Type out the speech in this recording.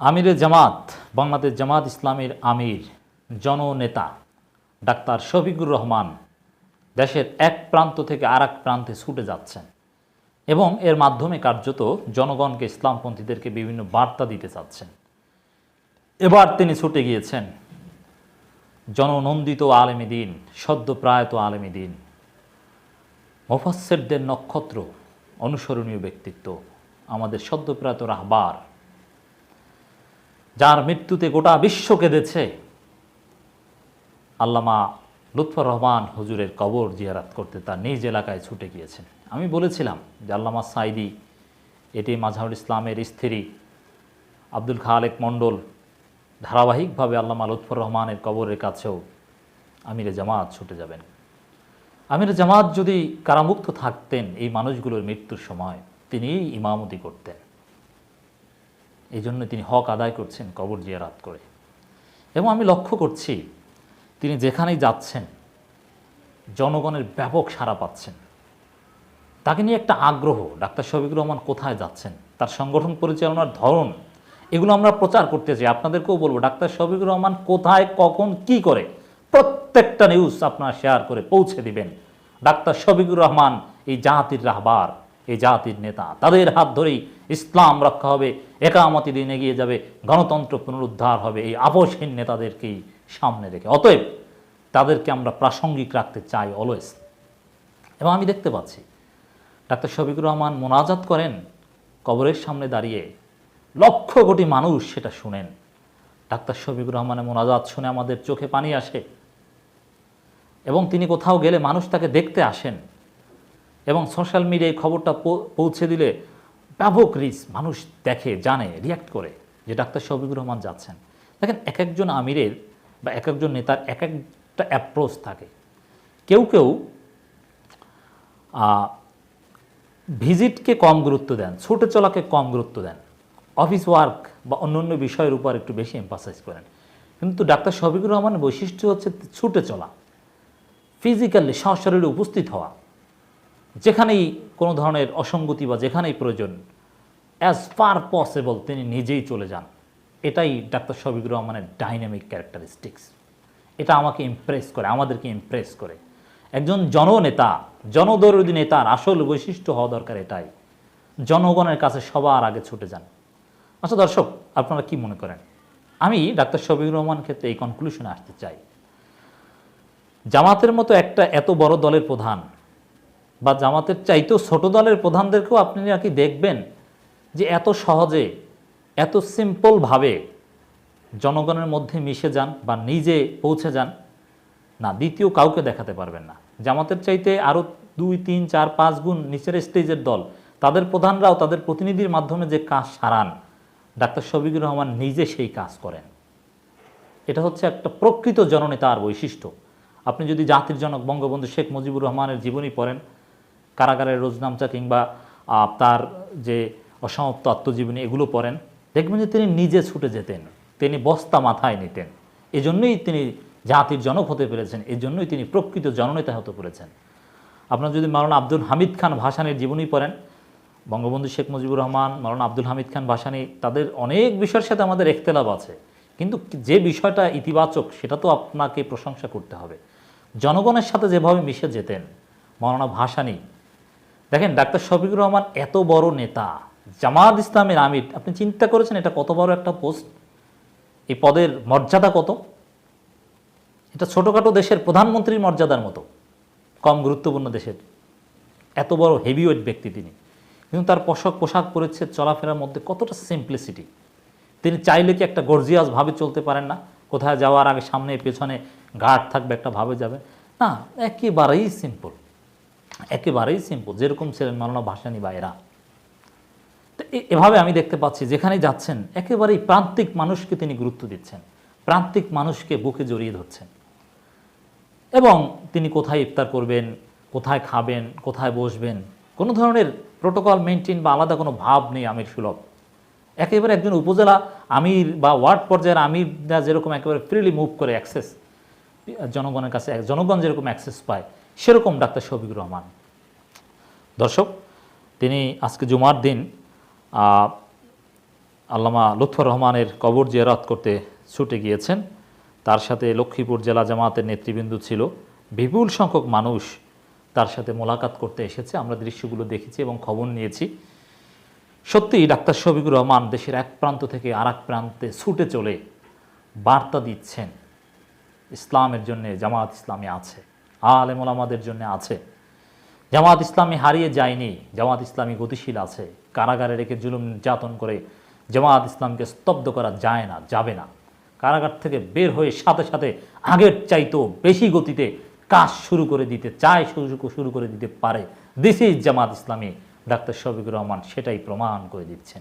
আমিরে জামাত, বাংলাদেশ জামাত ইসলামের আমির, জননেতা, ডাক্তার শফিকুর রহমান দেশের এক প্রান্ত থেকে আর প্রান্তে ছুটে যাচ্ছেন এবং এর মাধ্যমে কার্যত জনগণকে ইসলামপন্থীদেরকে বিভিন্ন বার্তা দিতে চাচ্ছেন। এবার তিনি ছুটে গিয়েছেন জননন্দিত আলেমী দিন, সদ্য প্রায়ত আলেমী দিন। মোফাসেরদের নক্ষত্র, অনুসরণীয় ব্যক্তিত্ব, আমাদের সদ্যপ্রায়ত রাহবার। যার মৃত্যুতে গোটা বিশ্ব কেঁদেছে। আল্লামা লুৎফর রহমান হুজুরের কবর জিয়ারাত করতে তার নিজ এলাকায় ছুটে গিয়েছেন। আমি বলেছিলাম যে আল্লামা সাইদি এটি মাঝহারুল ইসলামের স্ত্রী আব্দুল খালেক মণ্ডল, ধারাবাহিকভাবে আল্লামা লুৎফর রহমানের কবরের কাছেও আমিরে জামাত ছুটে যাবেন। আমির জামাত যদি কারামুক্ত থাকতেন এই মানুষগুলোর মৃত্যুর সময় তিনি ইমামতি করতেন। এই জন্য তিনি হক আদায় করছেন কবর জিয়ারাত করে। এবং আমি লক্ষ্য করছি, তিনি যেখানেই যাচ্ছেন, জনগণের ব্যাপক সাড়া পাচ্ছেন। তাকে নিয়ে একটা আগ্রহ, ডাক্তার শফিকুর রহমান কোথায় যাচ্ছেন, তার সংগঠন পরিচালনার ধরন, এগুলো আমরা প্রচার করতে চাই। আপনাদেরকেও বলব, ডাক্তার শফিকুর রহমান কোথায়, কখন, কি করে, প্রত্যেকটা নিউজ আপনারা শেয়ার করে পৌঁছে দিবেন। ডাক্তার শফিকুর রহমান এই জাহাতির রাহবার। এই জাতির নেতা। তাদের হাত ধরেই ইসলাম রক্ষা হবে, একামতি দিন এগিয়ে যাবে, গণতন্ত্র পুনরুদ্ধার হবে এই আপসহীন নেতাদেরকেই সামনে রেখে। অতএব তাদেরকে আমরা প্রাসঙ্গিক রাখতে চাই অলওয়েজ এবং আমি দেখতে পাচ্ছি, ডাক্তার শফিকুর রহমান মোনাজাত করেন কবরের সামনে দাঁড়িয়ে, লক্ষ কোটি মানুষ সেটা শুনেন। ডাক্তার শফিকুর রহমানের মোনাজাত শুনে আমাদের চোখে পানি আসে। এবং তিনি কোথাও গেলে মানুষ তাকে দেখতে আসেন। এবং সোশ্যাল মিডিয়ায় খবরটা পৌঁছে দিলে ব্যাপক রিচ মানুষ দেখে, জানে, রিয়াক্ট করে যে ডাক্তার শফিকুর রহমান যাচ্ছেন। দেখেন এক একজন আমিরের বা এক একজন নেতার এক একটা অ্যাপ্রোচ থাকে। কেউ কেউ ভিজিটকে কম গুরুত্ব দেন, ছুটে চলাকে কম গুরুত্ব দেন, অফিস ওয়ার্ক বা অন্যান্য বিষয়ের উপর একটু বেশি এম্পাসাইজ করেন। কিন্তু ডাক্তার শফিকুর রহমানের বৈশিষ্ট্য হচ্ছে ছুটে চলা ফিজিক্যালি সশরীরে উপস্থিত হওয়া। যেখানেই কোনো ধরনের অসঙ্গতি বা যেখানেই প্রয়োজন অ্যাজ ফার পসিবল তিনি নিজেই চলে যান। এটাই ডাক্তার শফিকুর রহমানের ডাইনামিক ক্যারেক্টারিস্টিক্স এটা আমাকে ইমপ্রেস করে, আমাদেরকে ইমপ্রেস করে। একজন জননেতা, জনদরদি নেতার আসল বৈশিষ্ট্য হওয়া দরকার এটাই। জনগণের কাছে সবার আগে ছুটে যান। আচ্ছা দর্শক, আপনারা কি মনে করেন? আমি ডাক্তার শফিকুর রহমান ক্ষেত্রে এই কনক্লুশনে আসতে চাই। জামাতের মতো একটা এত বড় দলের প্রধান বা জামাতের চাইতেও ছোট দলের প্রধানদেরকেও আপনি নাকি দেখবেন যে এত সহজে, এত সিম্পলভাবে জনগণের মধ্যে মিশে যান বা নিজে পৌঁছে যান, না, দ্বিতীয় কাউকে দেখাতে পারবেন না। জামাতের চাইতে আরও দুই, তিন, চার, পাঁচ গুণ নিচের স্টেজের দল, তাদের প্রধানরাও তাদের প্রতিনিধির মাধ্যমে যে কাজ সারান, ডাক্তার শফিকুর রহমান নিজে সেই কাজ করেন। এটা হচ্ছে একটা প্রকৃত জননেতার বৈশিষ্ট্য। আপনি যদি জাতির জনক, বঙ্গবন্ধু শেখ মুজিবুর রহমানের জীবনী পড়েন কারাগারের রোজনামচা কিংবা তার যে অসমাপ্ত আত্মজীবনী এগুলো পড়েন, দেখবেন যে তিনি নিজে ছুটে যেতেন, তিনি বস্তা মাথায় নিতেন। এজন্যই তিনি জাতির জনক হতে পেরেছেন, এজন্যই তিনি প্রকৃত জননেতা হতে পেরেছেন। আপনার যদি মাওলানা আব্দুল হামিদ খান ভাসানের জীবনী পড়েন, বঙ্গবন্ধু শেখ মুজিবুর রহমান, মাওলানা আব্দুল হামিদ খান ভাসানি, তাদের অনেক বিষয়ের সাথে আমাদের একতেলাভ আছে। কিন্তু যে বিষয়টা ইতিবাচক, সেটা তো আপনাকে প্রশংসা করতে হবে। জনগণের সাথে যেভাবে মিশে যেতেন, মাওলানা ভাসানী দেখেন, ডাক্তার শফিকুর রহমান এত বড় নেতা। জামাত ইসলামের আমির, আপনি চিন্তা করেছেন এটা কত বড় একটা পোস্ট? এই পদের মর্যাদা কত? এটা ছোটোখাটো দেশের প্রধানমন্ত্রীর মর্যাদার মতো, কম গুরুত্বপূর্ণ দেশের। এত বড় হেভিওয়েট ব্যক্তি তিনি। কিন্তু তার পোশাক পোশাক পরিচ্ছেদ চলাফেরার মধ্যে কতটা সিম্পলিসিটি তিনি চাইলে কি একটা গর্জিয়াস ভাবে চলতে পারেন না? কোথায় যাওয়ার আগে সামনে, পেছনে গার্ড থাকবে, একটা ভাবে যাবে? না, একেবারেই সিম্পল একেবারেই সিম্পল যেরকম ছিলেন মালানা ভাসানী এরা তো এভাবে আমি দেখতে পাচ্ছি, যেখানেই যাচ্ছেন, একেবারেই প্রান্তিক মানুষকে তিনি গুরুত্ব দিচ্ছেন। প্রান্তিক মানুষকে বুকে জড়িয়ে ধরছেন। এবং তিনি কোথায় ইফতার করবেন, কোথায় খাবেন, কোথায় বসবেন, কোনো ধরনের প্রোটোকল মেনটেন বা আলাদা কোনো ভাব নেই আমির সুলভ। একেবারে একজন উপজেলা আমির বা ওয়ার্ড পর্যায়ের আমিররা যেরকম একেবারে ফ্রিলি মুভ করে অ্যাক্সেস জনগণের কাছে জনগণ যেরকম অ্যাক্সেস পায় সেরকম ডাক্তার শফিকুর রহমান। দর্শক, তিনি আজকে জুমার দিন আল্লামা লুৎফর রহমানের কবর জিয়ারত করতে ছুটে গিয়েছেন। তার সাথে লক্ষ্মীপুর জেলা জামাতের নেতৃবৃন্দ ছিল। বিপুল সংখ্যক মানুষ তার সাথে মোলাকাত করতে এসেছে। আমরা দৃশ্যগুলো দেখেছি এবং খবর নিয়েছি। সত্যিই ডাক্তার শফিকুর রহমান দেশের এক প্রান্ত থেকে আর প্রান্তে ছুটে চলে বার্তা দিচ্ছেন। ইসলামের জন্য জামাত ইসলামী আছে। আলেম ওলামাদের জন্য আছে। জামাত ইসলামী হারিয়ে যায়নি, জামাত ইসলামী গতিশীল আছে। কারাগারে রেখে জুলুম নির্যাতন করে জামাত ইসলামকে স্তব্ধ করা যায় না, যাবে না। কারাগার থেকে বের হয়ে সাথে সাথে আগের চাইতেও বেশি গতিতে কাজ শুরু করে দিতে চায়, শুরু করে দিতে পারে। This is Jamaat Islami, doctor Shafiqur Rahman সেটাই প্রমাণ করে দিচ্ছেন।